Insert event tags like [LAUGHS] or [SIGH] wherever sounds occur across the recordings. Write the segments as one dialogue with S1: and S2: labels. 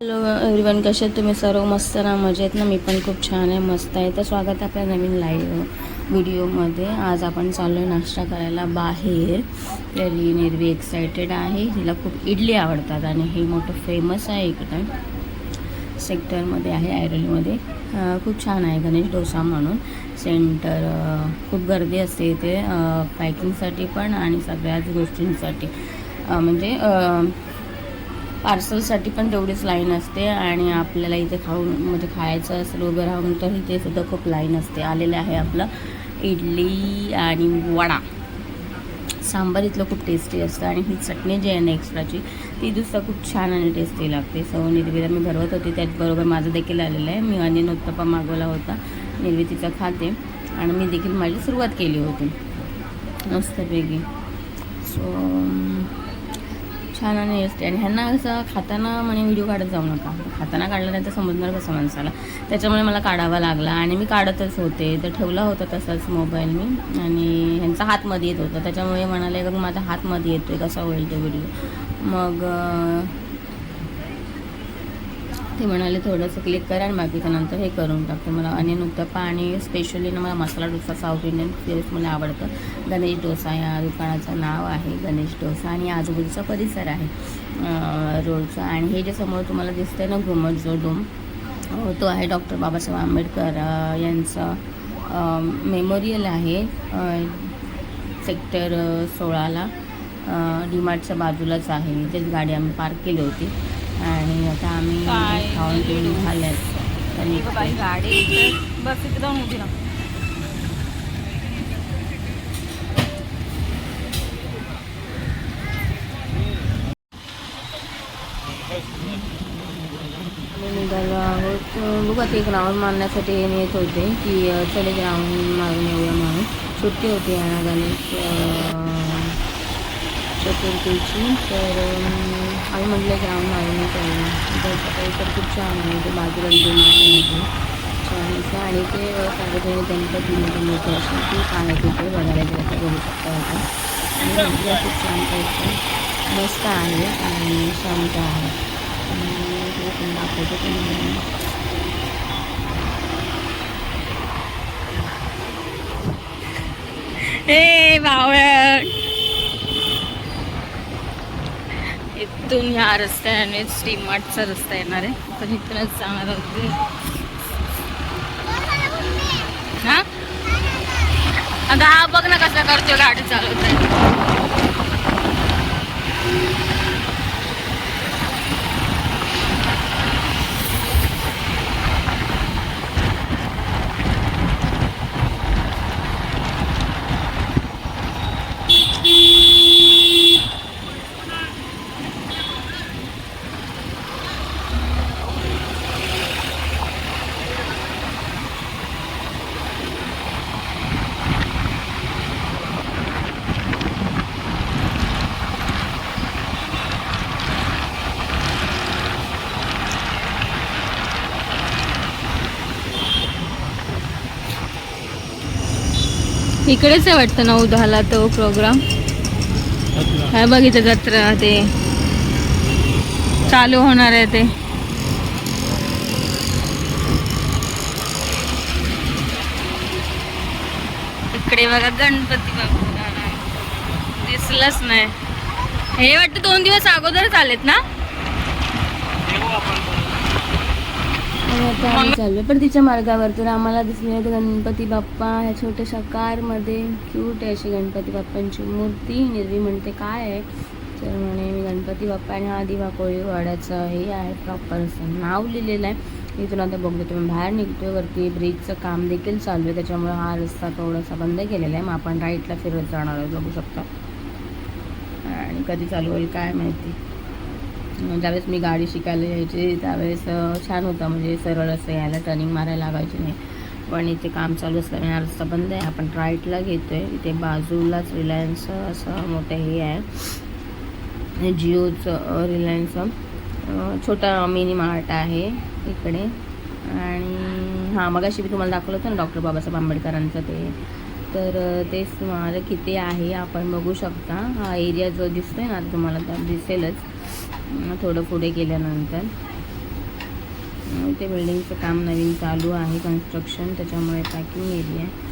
S1: Hello everyone कसे तुम्ही? सर्व मस्त ना? मजेत ना? मी पण खूप छान आहे. मस्त आहे. तर स्वागत आपल्या नवीन लाईव्ह व्हिडिओमध्ये आज आपण चाललो आहे नाश्ता करायला बाहेर. तरी निर्वी एक्सायटेड आहे. तिला खूप इडली आवडतात आणि हे मोठं फेमस आहे इकडं. सेक्टरमध्ये आहे ऐरोलीमध्ये खूप छान आहे गणेश डोसा म्हणून. सेंटर खूप गर्दी असते इथे. पॅकिंगसाठी पण आणि सगळ्याच गोष्टींसाठी. म्हणजे पार्सलसाठी पण तेवढीच लाईन असते आणि आपल्याला इथे खाऊन म्हणजे खायचं असेल उभं राहून तर इथे सुद्धा खूप लाईन असते. आलेलं आहे आपलं इडली आणि वडा. सांबार इथलं खूप टेस्टी असतं आणि ही चटणी जी आहे ना एक्स्ट्राची ती दुसरं खूप छान आणि टेस्टी लागते. सो निर्वीला मी भरवत होती त्याचबरोबर माझं देखील आलेलं आहे. मी अनिल उत्तप्पा मागवला होता. निर्वी तिचा खाते आणि मी देखील माझी सुरुवात केली होती. मस्तपैकी. सो छान आणि असते आणि ह्यांना असं खाताना म्हणे व्हिडिओ काढत जाऊ नका. खाताना काढला नाही तर समजणार कसं माणसाला. त्याच्यामुळे मला काढावा लागला आणि मी काढतच होते. तर ठेवला होता तसाच मोबाईल मी. आणि ह्यांचा हातमध्ये येत होता. त्याच्यामुळे म्हणाले का माझा हातमध्ये येतो आहे कसा होईल तो व्हिडिओ मग ते म्हणाले थोडंसं क्लिक करा आणि बाकीच्या नंतर हे करून टाकते. मला आणि उत्तप्पा आणि स्पेशली ना मला masala dosa south Indian favourite मला आवडतं. गणेश डोसा या दुकानाचं नाव आहे गणेश डोसा आणि आजूबाजूचा परिसर आहे रोडचा. आणि हे जे समोर तुम्हाला दिसतंय ना घुमट जो डोम तो आहे डॉक्टर बाबासाहेब आंबेडकर यांचं मेमोरियल आहे सेक्टर सोळाला डीमार्टच्या बाजूलाच आहे. इथेच गाडी आम्ही पार्क केली होती. आणि आता आम्ही खाऊन पिऊन
S2: बाई गाडी बस जाऊन उभी राहा.
S1: निघालो आहोत. बघा ते ग्राउंड मारण्यासाठी येत होते की चले ग्राउंड मारून येऊया म्हणून. सुट्टी होती यांना गणेश अ, चतुर्थीची. तर आम्ही म्हटलं ग्राउंड मारून येऊया तर तर खूप छान आहे ते बाजूला डोम आहे. छान असं आणि ते सार्वजनिक गणपती मोठे मोठे असे ते काय तिथे बघायला गेलं तर बघू शकता होता आणि मंदिर खूप छान टाईपचं मस्त आहे आणि शांत आहे. आणि पण दाखवतो तुम्हाला
S2: ए बावळ. इथून ह्या रस्त्याने श्रीमार्टचा रस्ता येणार आहे. पण इथूनच जाणार होते हा? आता हा बघ ना कसं करतो गाडी आहे इकडेच आहे वाटतं नऊ दहाला तो प्रोग्राम काय बघितलं जत्रा ते. चालू होणार आहे ते. इकडे बघा गणपती बाप्पा दिसलंच नाही. हे वाटतं दोन दिवस अगोदरच आलेत ना?
S1: आणि आता आम्ही चाललो पण तिच्या मार्गावर तर आम्हाला दिसले आहेत गणपती बाप्पा ह्या छोट्याशा कारमध्ये क्यूट आहे अशी गणपती बाप्पांची मूर्ती. निर्वी म्हणते काय आहे? तर म्हणे मी गणपती बाप्पा आणि हा दिवा कोळी वाड्याचं हे आहे प्रॉपर असं नाव लिहिलेलं आहे. इथून आता बघतो तुम्ही बाहेर निघतोय. वरती ब्रिजचं काम देखील चालू आहे. त्याच्यामुळे हा रस्ता थोडासा बंद केलेला आहे. मग आपण राईटला फिरत जाणार आहोत बघू शकता. आणि कधी चालू होईल काय माहिती. ज्यावेळेस मी गाडी शिकायला यायची त्यावेळेस छान होता. म्हणजे सरळ असं यायला टर्निंग मारायला लागायची नाही. पण इथे काम चालू असल्यामुळे हा रस्ता बंद आहे. आपण राईटला घेतो आहे इथे बाजूलाच रिलायन्स असं मोठं हे आहे. जिओचं रिलायन्सचं छोटा मिनी मार्ट आहे इकडे. आणि हां मगाशी मी तुम्हाला दाखवलं होतं ना डॉक्टर बाबासाहेब आंबेडकरांचं ते. तर तेच ते स्मारक किती आहे आपण बघू शकता. हा एरिया जो आहे ना आता तुम्हाला तर दिसेलच. थोडं पुढे गेल्यानंतर. ते बिल्डिंगचं काम नवीन चालू आहे कन्स्ट्रक्शन त्याच्यामुळे पॅकिंग एरिया आहे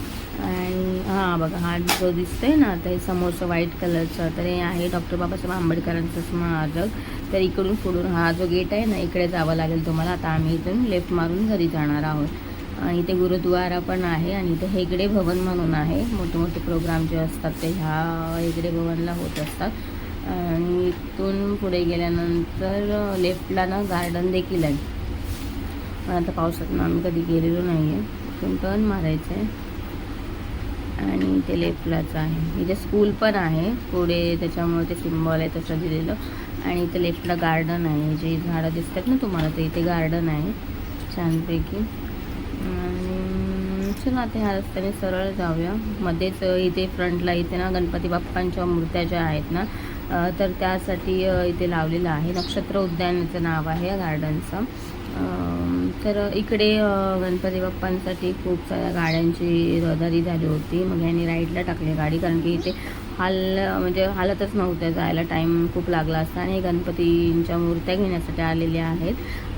S1: आणि हां बघा हा जो दिसतोय ना आता हे समोरचं व्हाईट कलरचं तर हे आहे डॉक्टर बाबासाहेब आंबेडकरांचं स्मारक. तर इकडून पुढून हा जो गेट आहे ना इकडे जावं लागेल तुम्हाला. आता आम्ही इथून लेफ्ट मारून घरी जाणार आहोत. आणि इथे गुरुद्वारा पण आहे आणि इथे हेगडे भवन म्हणून आहे. मोठे मोठे प्रोग्राम जे असतात ते ह्या हेगडे भवनला होत असतात. आणि इथून पुढे गेल्यानंतर लेफ्टला ना गार्डन देखील आहे. पण आता पावसात आम्ही कधी गेलेलो नाही आहे इथून टर्न मारायचं आहे आणि ते लेफ्टलाच आहे. इथे स्कूल पण आहे. पुढे त्याच्यामुळे ते सिम्बॉल आहे तसं दिलेलं. आणि इथे लेफ्टला गार्डन आहे. जे झाडं दिसतात ना तुम्हाला ते इथे गार्डन आहे. छानपैकी. आणि चला आता ह्या रस्त्याने सरळ जाऊया. मध्येच इथे फ्रंटला इथे ना गणपती बाप्पांच्या मूर्त्या ज्या आहेत ना तर त्यासाठी इथे लावलेलं आहे. नक्षत्र उद्यानाचं नाव आहे गार्डनचं तर इकडे गणपती बाप्पांसाठी खूप साऱ्या गाड्यांची रहदारी झाली होती. मग यांनी राईटला टाकली गाडी कारण की इथे हाल म्हणजे हालतच नव्हत्या जायला. टाईम खूप लागला असता आणि गणपतींच्या मूर्त्या घेण्यासाठी आलेल्या आहेत.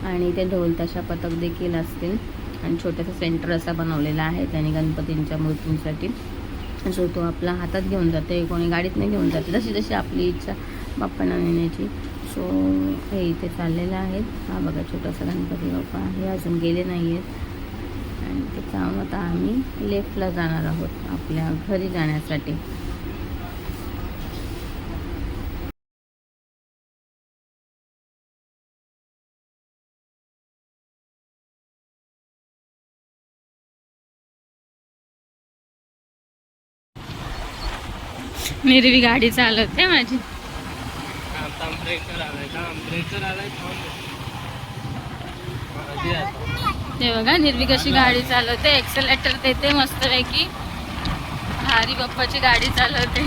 S1: आणि ते ढोल तशा पथक देखील असतील. आणि छोटंसं सेंटर असा बनवलेला आहे त्यांनी गणपतींच्या मूर्तींसाठी. जो तो आपला हातात घेऊन जाते कोणी गाडीत नाही घेऊन जाते जशी जशी आपली इच्छा बाप्पांना नेण्याची सो हे इथे चाललेलं आहे. हा बघा छोटासा गणपती बाप्पा हे अजून गेले नाही आहेत आणि ते आता आम्ही लेफ्टला जाणार आहोत आपल्या घरी जाण्यासाठी.
S2: निर्वी गाडी चालवते माझी. ते बघा निर्वी कशी गाडी चालवते एक्सेलेटर देते मस्तपैकी. भारी बाप्पाची गाडी चालवते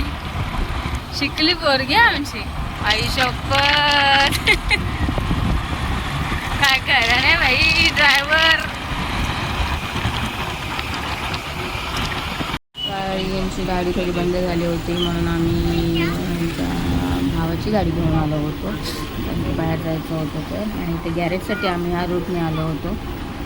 S2: शिकली पोरगी आमची. आई शपथ [LAUGHS] काय करा नाही बाई ड्रायव्हर
S1: गाडी यांची गाडी थोडी बंद झाली होती म्हणून आम्ही आमच्या भावाची गाडी घेऊन आलो होतो. त्यांचं बाहेर जायचं होतं तर आणि ते गॅरेजसाठी आम्ही ह्या रूटने आलो होतो.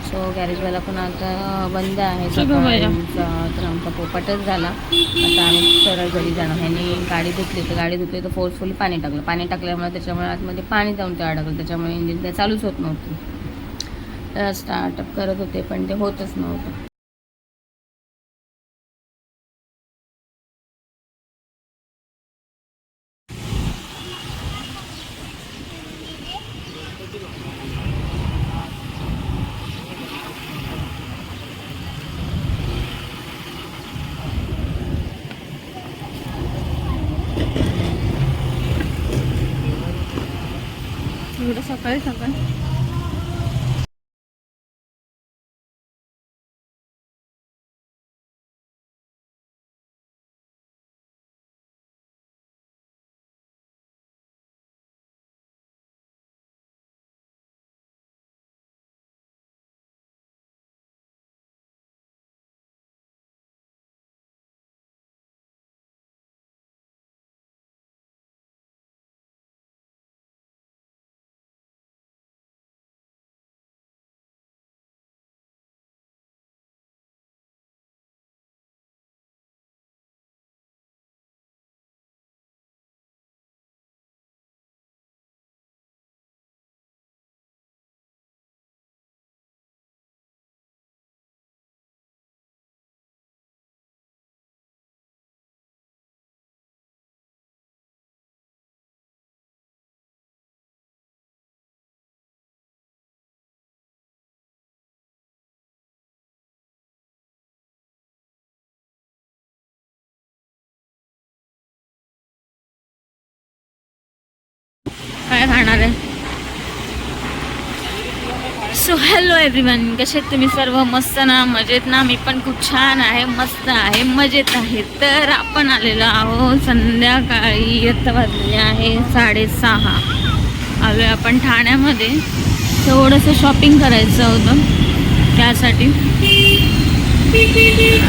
S1: सो गॅरेजवाला पण आता बंद आहे. सकाळचा तर आमचा पोपाटच झाला. आता आम्ही सरळ घरी जाणार. ह्यांनी गाडी धुतली तर गाडी धुतली तर फोर्सफुली पाणी टाकलं. पाणी टाकल्यामुळे त्याच्यामुळे आतमध्ये पाणी जाऊन ते अडकलं. त्याच्यामुळे इंजिन ते चालूच होत नव्हती. स्टार्टअप करत होते पण ते होतच नव्हतं.
S2: एवढं सकाळी सकाळी काय खाणार आहे? सो हॅलो एव्हरीवन कसे आहेत तुम्ही सर्व? मस्त ना? मजेत ना? मी पण खूप छान आहे. मस्त आहे. मजेत आहे. तर आपण आलेलो आहोत संध्याकाळी. आता वाजले आहे साडेसहा. आलो आपण ठाण्यामध्ये. थोडंसं शॉपिंग करायचं होतं. त्यासाठी.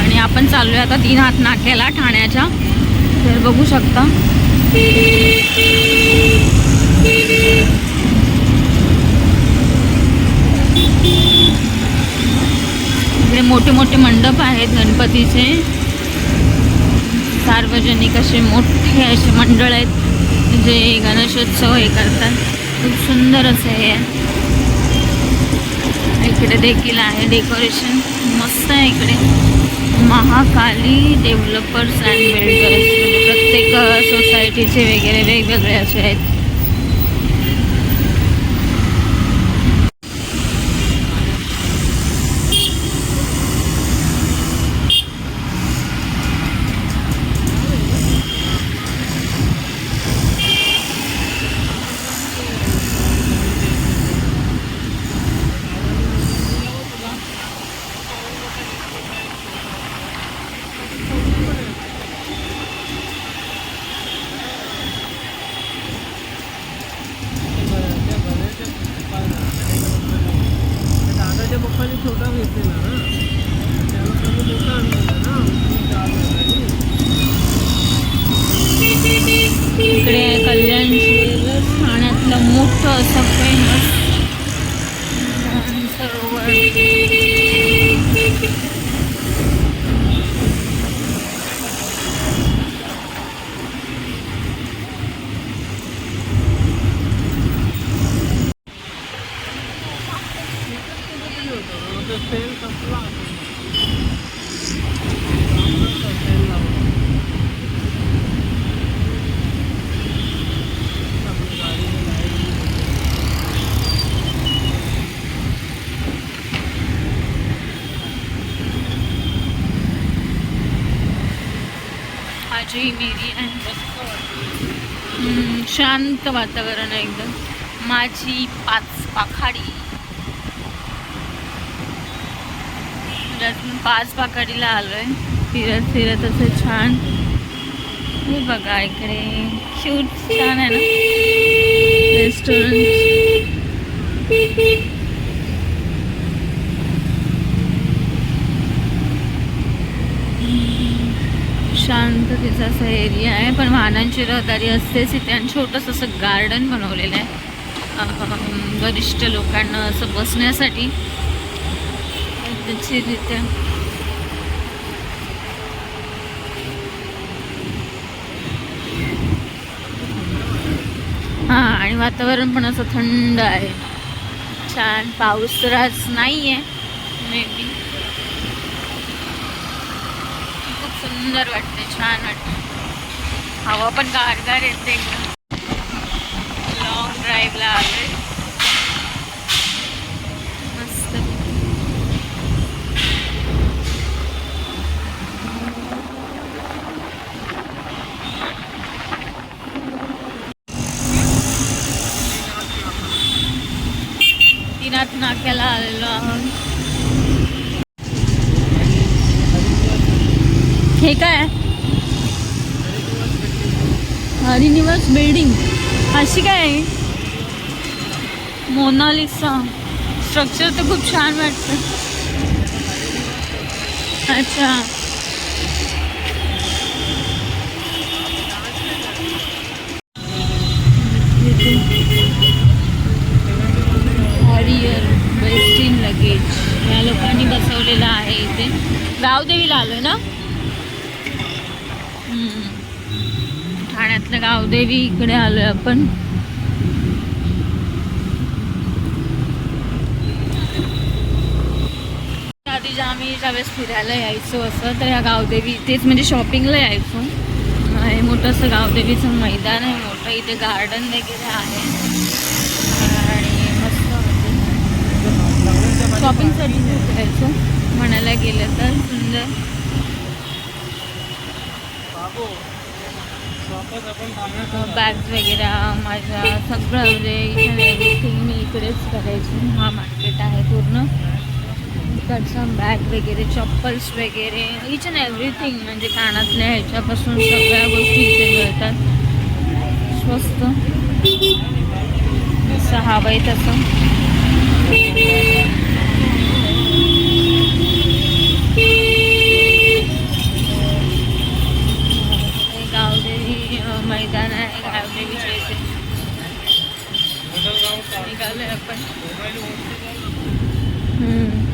S2: आणि आपण चाललोय आता तीन हात नाक्याला ठाण्याच्या. तर बघू शकता. इकडे मोठे मोठे मंडप आहेत गणपतीचे. सार्वजनिक असे मोठे असे मंडळ आहेत जे गणेशोत्सव हे करतात. खूप सुंदर असं हे. आहे इकडे देखील आहे डेकोरेशन. मस्त आहे इकडे. Mahakali developers and builders. म्हणजे प्रत्येक सोसायटीचे वगैरे वेगवेगळे असे आहेत. ठाण्यातलं मोठं असं फेमस सरोवर
S3: मग तो सेल संपला सेल लावला आपली गाडीने लाइट
S2: आजी मेरी आहे हम्म, शांत वातावरण आहे एकदम. माझी पाच पाखाडी. पाच पाखाडीला आलोय. फिरत फिरत असं छान. हे बघा इकडे. शूट छान आहे ना? रेस्टॉरंट शांततेचा असा एरिया आहे पण वाहनांची रहदारी असतेच इथे आणि छोटंसं असं गार्डन बनवलेलं आहे. वरिष्ठ लोकांना असं बसण्यासाठी पद्धतशीररित्या हां आणि वातावरण पण असं थंड आहे. छान पाऊस तर आज नाही आहे मे बी खूप सुंदर वाटते छान वाटते हवा पण गारगार येते एकदम. लॉंग ड्राईव्हला आले मस्त तिनात नाक्याला आलेलो आहोत हे काय आहे? हरिनिवास बिल्डिंग. अशी काय? आहे मोनालिसा. स्ट्रक्चर तर खूप छान वाटतं. अच्छा. देवी इकडे आलोय आपण. आधी जे आम्ही ज्यावेळेस फिरायला यायचो असं तर या गावदेवी तेच म्हणजे शॉपिंगला यायचो. हे मोठं असं गावदेवीचं मैदान आहे मोठं इथे गार्डन वगैरे आहे. आणि मस्त शॉपिंगसाठी फिरायचो म्हणायला गेलं तर सुंदर
S3: बाबू वापस आपण ठाण्यात
S2: बॅग्स वगैरे माझ्या सगळं म्हणजे एव्हरीथिंग मी इकडेच करायची. हा मार्केट आहे पूर्ण. इकडचं बॅग वगैरे चप्पल्स वगैरे इच अँड एव्हरीथिंग म्हणजे कानातल्या ह्याच्यापासून सगळ्या गोष्टी इथे मिळतात. स्वस्त. सहा हवं आहे तसं. निघालोय आपण. हम्म.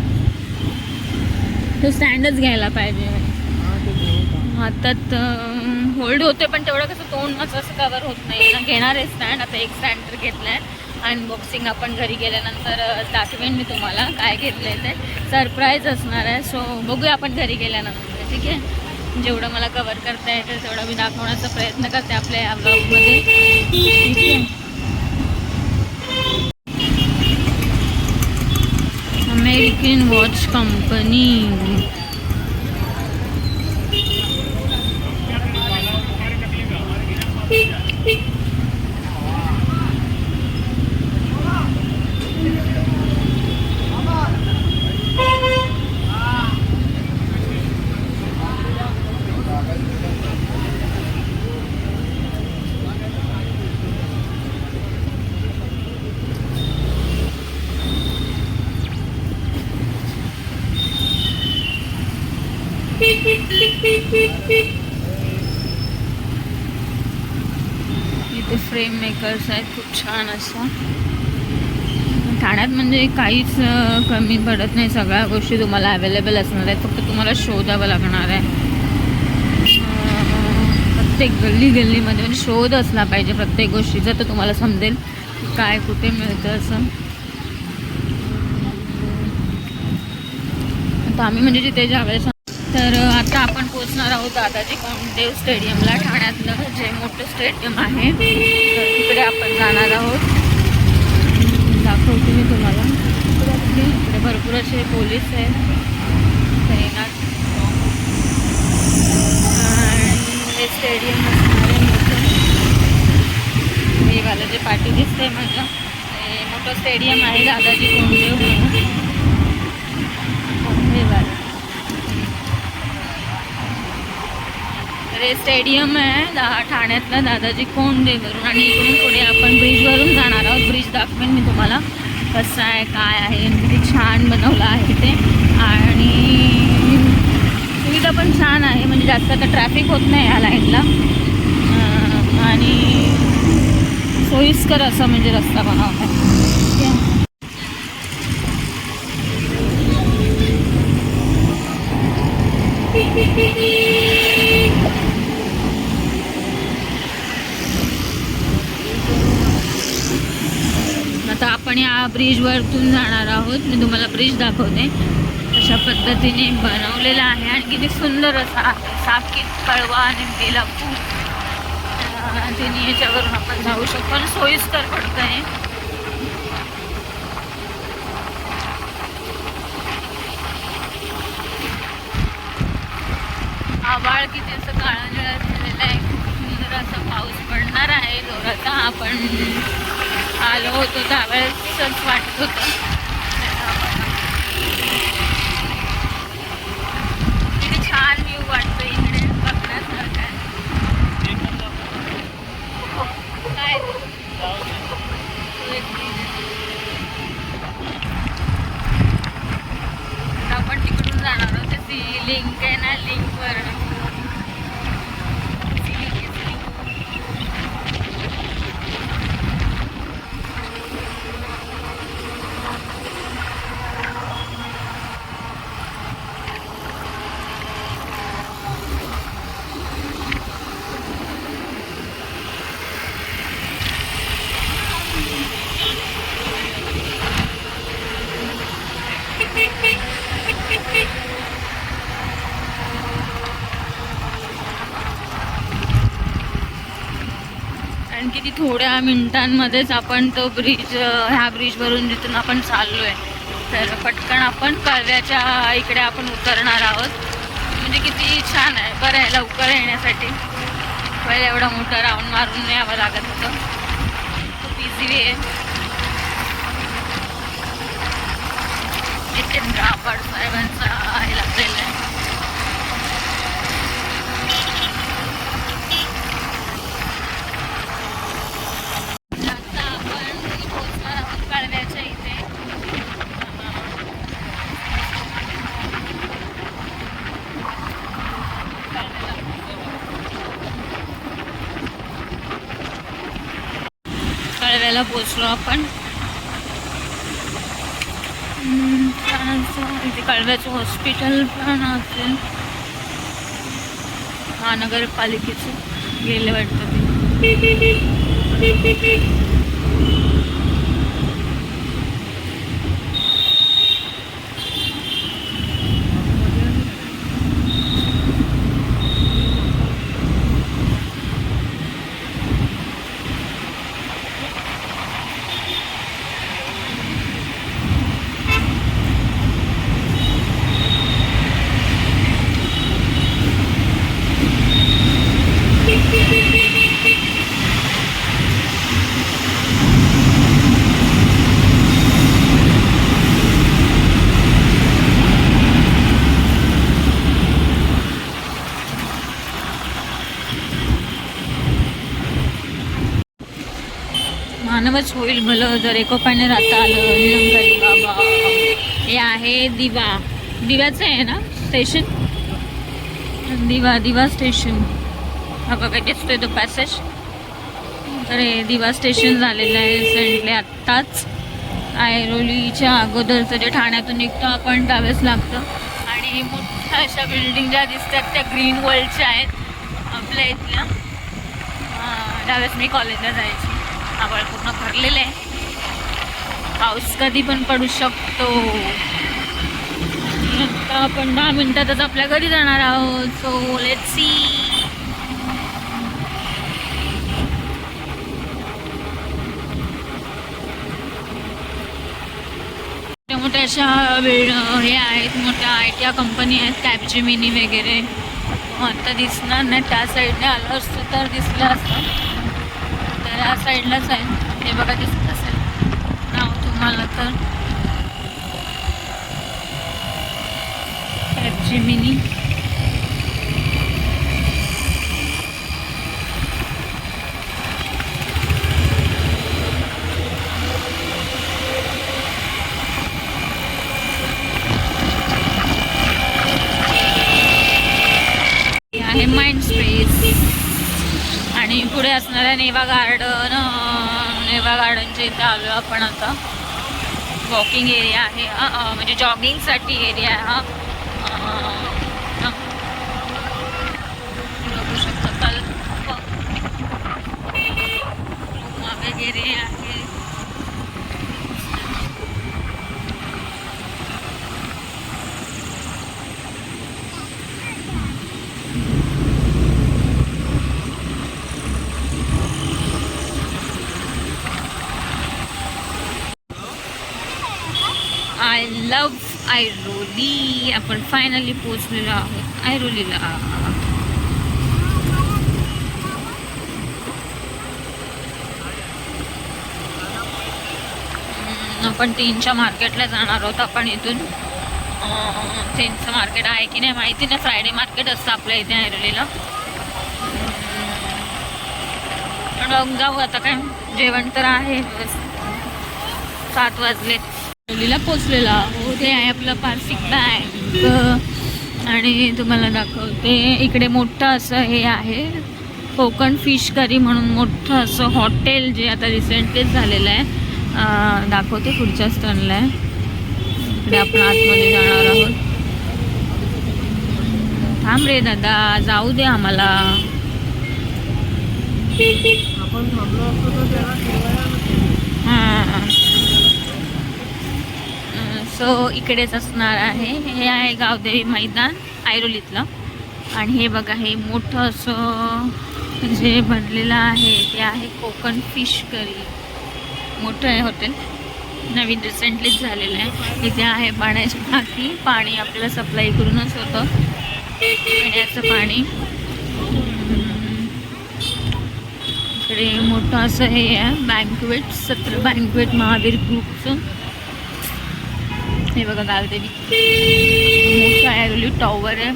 S2: तो स्टँडच घ्यायला पाहिजे.
S3: हा.
S2: हातात होल्ड होते पण तेवढं कसं तोंड माझं असं कवर होत नाही ना. घेणार आहे स्टँड आता एक स्टँड तर घेतलाय. अनबॉक्सिंग आपण घरी गेल्यानंतर दाखवेन मी तुम्हाला काय घेतलंय ते. सरप्राईज असणार आहे. सो बघूया आपण घरी गेल्यानंतर ठीक आहे? जेवढं मला कवर करता येतं तेवढं मी दाखवण्याचा प्रयत्न करते आपल्या या ब्लॉगमध्ये ठीक आहे? American Watch Company. इथे फ्रेम मेकर्स आहेत खूप छान असं ठाण्यात म्हणजे काहीच कमी पडत नाही. सगळ्या गोष्टी तुम्हाला अवेलेबल असणार आहेत. फक्त तुम्हाला शोधावं लागणार आहे. प्रत्येक गल्ली गल्लीमध्ये म्हणजे शोध असला पाहिजे प्रत्येक गोष्टीचा तर तुम्हाला समजेल काय कुठे मिळतं असं. आता आम्ही म्हणजे जिथे ज्यावेळेस तर आता आपण पोचणार आहोत दादाजी कोंडदेव स्टेडियमला. ठाण्यातलं जे मोठं स्टेडियम आहे तर तिकडे आपण जाणार आहोत. दाखवते मी तुम्हाला. इकडे भरपूर असे पोलीस आहेत. तैनात आणि हे स्टेडियम असणार आहे मोठं. हे वालं जे पाठी दिसतंय माझं हे मोठं स्टेडियम आहे दादाजी कोंडदेव म्हणून हे वालं तर स्टेडियम आहे. दा ठाण्यातलं दादाजी कोंडेवरून आणि इकडून पुढे आपण ब्रिजवरून जाणार आहोत. ब्रिज दाखवेन मी तुम्हाला कसं आहे काय आहे. आणि किती छान बनवलं आहे ते. आणि सुविधा पण छान आहे. म्हणजे जास्त आता ट्रॅफिक होत नाही या लाईनला आणि सोयीस्कर असं म्हणजे रस्ता बनवला आहे. Beep, beep, beep, beep. आपण या ब्रिजवरतून जाणार आहोत. मी तुम्हाला ब्रिज दाखवते. अशा पद्धतीने बनवलेला आहे. आणि किती सुंदर असा साफ साकीत कळवा आणि बेलापूर अं, तिने याच्यावरून आपण जाऊ शकतो. आणि सोयीस्कर पडतं आहे आभाळ किती असं काळा निळा झालेला आहे. खूप सुंदर असा पाऊस पडणार आहे. जोराचा आपण आलो होतो त्यावेळेसच वाटत होतं. किती छान व्ह्यू वाटतो इकडे बघण्यासारखं. काय? आपण तिकडून जाणार आहोत. ती लिंक आहे ना लिंक की किती थोड्या मिनिटांमध्येच आपण तो ब्रिज ह्या ब्रिजवरून जिथून आपण चाललो आहे तर पटकन आपण कळव्याच्या इकडे आपण उतरणार आहोत. म्हणजे किती छान आहे बरं आहे लवकर येण्यासाठी. पहिले एवढा मोठा राऊंड मारून यावं लागत होतं. खूप इझी आहे. जितेंद्र आव्हाड साहेबांचा आहे लागलेला आहे आता आपण पोहोचणार आहोत कालव्याच्या इथे कळव्याला आपण. इथे कळव्याचं हॉस्पिटल पण असेल. महानगरपालिकेचं गेले वाटतं ते. मानवच होईल भलं जर एकोपाने राहता आलं निरंकारी बाबा. हे आहे दिवा. दिव्याचं आहे ना स्टेशन दिवा दिवा स्टेशन हा बघा दिसतोय तो पॅसेज तर हे दिवा स्टेशन झालेलं आहे रिसेंटली आत्ताच. ऐरोलीच्या अगोदरचं जे ठाण्यातून निघतो आपण त्यावेळेस लागतं. आणि मोठ्या अशा बिल्डिंग ज्या दिसतात त्या ग्रीन वर्ल्डच्या आहेत. आपल्या इथल्या. त्यावेळेस मी कॉलेजला जायची. आभाळ पूर्ण भरलेलं आहे. पाऊस कधी पण पडू शकतो. आपण दहा मिनिटातच आपल्या घरी जाणार आहोत. सो लेट सी मोठ्या मोठ्या अशा वेळ हे आहेत मोठ्या आय टी कंपनी आहेत कॅपजिमिनी वगैरे. आता दिसणार नाही त्या साईडने आलं असतं तर दिसलं असतं. या साईडलाच आहे. हे बघा दिसत असेल. नाव तुम्हाला तर. कॅपजिमिनी हे आहे माइंड स्पेस आणि पुढे असणाऱ्या नेवा गार्डन नेवा गार्डनच्या इथे आलो आपण आता. वॉकिंग एरिया आहे म्हणजे जॉगिंगसाठी एरिया आहे हा. बघू शकता चाल. वगैरे आहे आय लव्ह आयरोली. आपण फायनली पोचलेलो आहोत. आयरोलीला. आपण तीनच्या मार्केटला जाणार आहोत. आपण इथून अं, त्यांचं मार्केट आहे की नाही माहिती नाही. फ्रायडे मार्केट असतं आपल्या इथे ऐरोलीला पण जाऊ आता काय? जेवण तर आहे. सात वाजले. ऐरोलीला पोचलेला हे आहे आपलं पारसिक बँक आणि तुम्हाला दाखवते इकडे मोठं असं हे आहे कोकण फिश करी म्हणून मोठं असं हॉटेल जे आता रिसेंटलीच झालेलं आहे. दाखवते पुढच्या स्टनला आहे इकडे आपण आतमध्ये जाणार आहोत. थांब रे दादा जाऊ दे आम्हाला.
S3: आपण
S2: सो इकडेच असणार आहे. हे आहे गावदेवी मैदान ऐरोलीतलं. आणि हे बघा हे मोठं असं जे बनलेलं आहे ते आहे कोकण फिश करी. मोठं आहे हॉटेल. नवीन रिसेंटलीच झालेलं आहे. इथे आहे पाण्याची टाकी. पाणी आपल्याला सप्लाय करूनच होतं. पिण्याचं पाणी. इकडे मोठं असं हे आहे. बँकवेट सत्र बँकवेट महावीर ग्रुपचं हे बघा गावदेवी मोठं ऐरोली टॉवर आहे.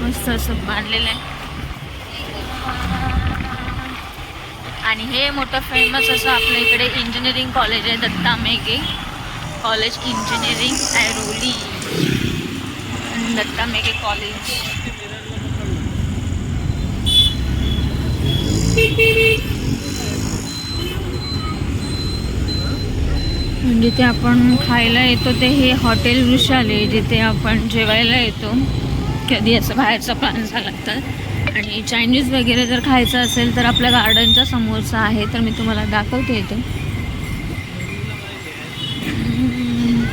S2: मस्त असं बांधलेलं आहे. आणि हे मोठं फेमस असं आपल्या इकडे इंजिनिअरिंग कॉलेज आहे Datta Meghe. College engineering Airoli. Datta Meghe college जिथे आपण खायला येतो ते हे हॉटेल वृषाले जिथे आपण जेवायला येतो. कधी असं बाहेरचा प्लॅन झाला तर. आणि चायनीज वगैरे जर खायचं असेल तर आपल्या गार्डनच्या समोरचा आहे तर मी तुम्हाला दाखवते इथे. हम्म.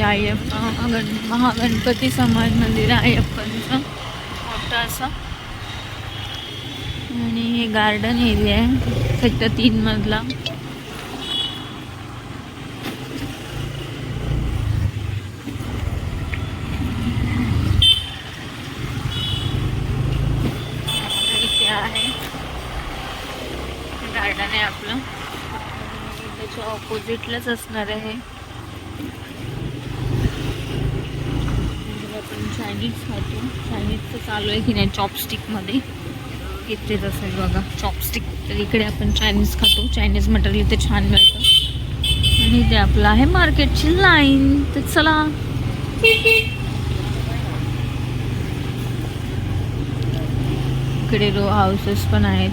S2: अय्यप्पा गण महागणपती समाज मंदिर आहे अय्यप्पांचं मोठं असं. आणि हे गार्डन एरिया आहे. फक्त तीन मजला इथे आहे. गार्डन आहे आपलं. त्याच्या ऑपोजिटलाच असणार आहे. म्हणजे आपण चायनीज खातो. चायनीजचं चालू आहे की नाही चॉपस्टिकमध्ये इथेच असेल बघा. चॉपस्टिक तर इकडे आपण चायनीज खातो. चायनीज मटेरियल इथे छान मिळतं. आणि ते आपलं आहे मार्केटची लाईन. तर चला. इकडे रो हाऊसेस पण आहेत.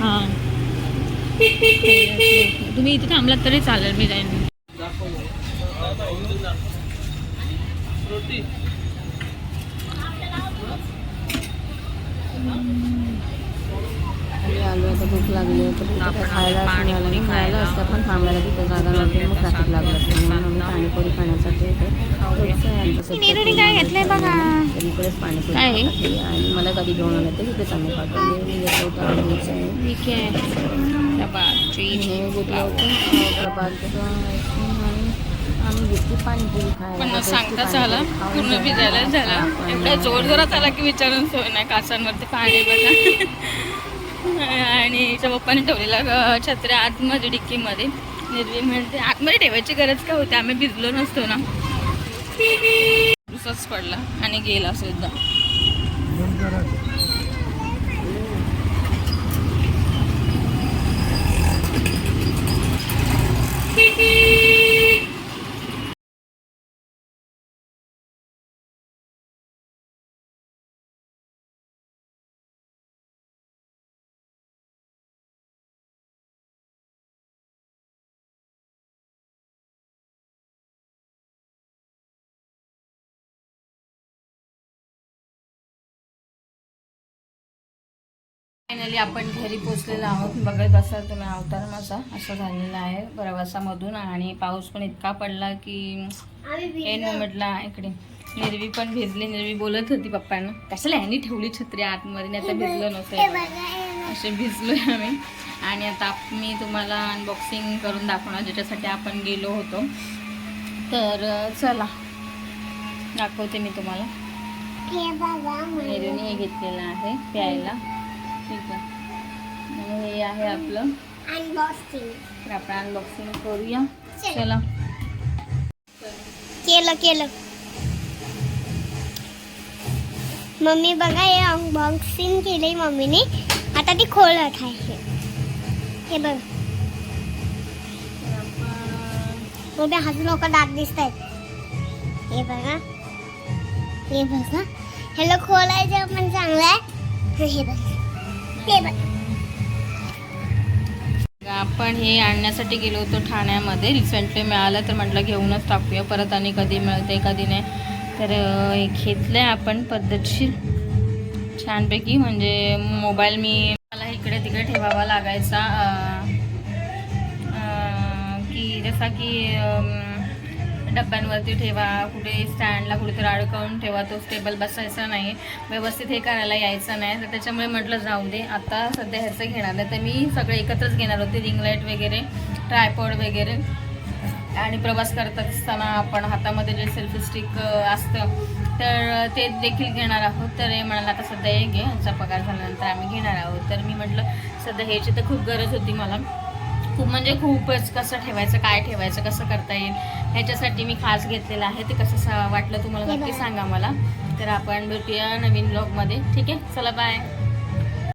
S2: हां. तुम्ही इथे थांबलात तरी चालेल मी जाईन
S3: रोटी
S1: आणि आलो आता भूक लागली आहे तर तिथे खायला मिळालं नाही.
S2: खायला.
S1: असतं पण थांबायला तिथं जागा नव्हती मग ट्रॅफिक लागलं असतं. म्हणून आम्ही पाणीपुरी खाण्यासाठी इथे आहे
S2: काय घेतलंय बघा.
S1: तर इकडेच पाणीपुरी
S2: आहे?
S1: आणि मला कधी घेऊन आलं तर तिथेच आम्ही खातो. मी घेतलं होतं आवडीचं आहे.
S2: ठीक आहे.
S1: हे घेतलं होतं. आम्ही घेतली पाणीपुरी खायला
S2: पण
S1: तर
S2: पूर्ण
S1: झालं.
S2: भिजायला झाला.
S1: आपण,
S2: एवढा जोर जोरात आला की विचारून सोय नाही काचांवरती पाणी बघा. आणि हिच्या पप्पाने ठेवलेला छत्र्या आतमध्ये डिक्कीमध्ये. निर्वी म्हणते आतमध्ये ठेवायची गरज काय होती? आम्ही भिजलो नसतो ना. दुसराच पडला आणि गेला सुद्धा. फायनली आपण घरी पोचलेलो आहोत. बघत असाल तुम्ही अवतार माझा. असं झालेला आहे प्रवासामधून. आणि पाऊस पण इतका पडला की एन मोमेंटला इकडे निर्वी पण भिजली. निर्वी बोलत होती पप्पांना. कशाला ह्यांनी ठेवली छत्री आतमध्ये? नाही तर भिजलो नसेल असे भिजलोय आम्ही. आणि आता मी तुम्हाला अनबॉक्सिंग करून दाखवणार ज्याच्यासाठी आपण गेलो होतो. तर चला. दाखवते मी तुम्हाला. निर्वीने हे घेतलेलं आहे प्यायला. ठीक आहे. आणि हे आहे आपलं. तर आपण अनबॉक्सिंग करूया. चला.
S4: केलं केलं. मम्मी बघा हे अनबॉक्सिंग केलंय मम्मीने. आता ती खोलत आहे. हे. बघ. मग हसू लोक दात दिसत आहेत हे बघा. हे बघा. ह्याला खोलायचं पण चांगलं आहे. हे बघा. फ्लेवर
S1: आपण हे आणण्यासाठी गेलो होतो ठाण्यामध्ये. रिसेंटली मिळालं तर म्हटलं घेऊनच टाकूया. परत आणि कधी मिळते कधी नाही. तर हे घेतलं आहे आपण पद्धतशीर. छानपैकी म्हणजे मोबाईल मी मला इकडे तिकडे ठेवावा लागायचा. की जसा की डब्यांवरती ठेवा कुठे स्टँडला कुठेतरी अडकवून ठेवा तो स्टेबल बसायचा नाही व्यवस्थित हे करायला यायचं नाही. तर त्याच्यामुळे म्हटलं जाऊ दे आता सध्या ह्याचं घेणार नाही. तर मी सगळे एकत्रच घेणार होते रिंग लाइट वगैरे ट्रायपॉड वगैरे. आणि प्रवास करत असताना आपण हातामध्ये जे सेल्फी स्टिक असतं तर ते देखील घेणार आहोत. तर हे म्हणाला आता सध्या हे घे ह्यांचा पगार झाल्यानंतर आम्ही घेणार आहोत. तर मी म्हटलं सध्या ह्याची तर खूप गरज होती मला. खूप म्हणजे खूपच कसं ठेवायचं काय ठेवायचं कसं करता येईल ह्याच्यासाठी मी खास घेतलेलं आहे. ते कसं सा- वाटलं तुम्हाला नक्की सांगा मला. तर आपण भेटूया नवीन ब्लॉगमध्ये ठीक आहे? चला बाय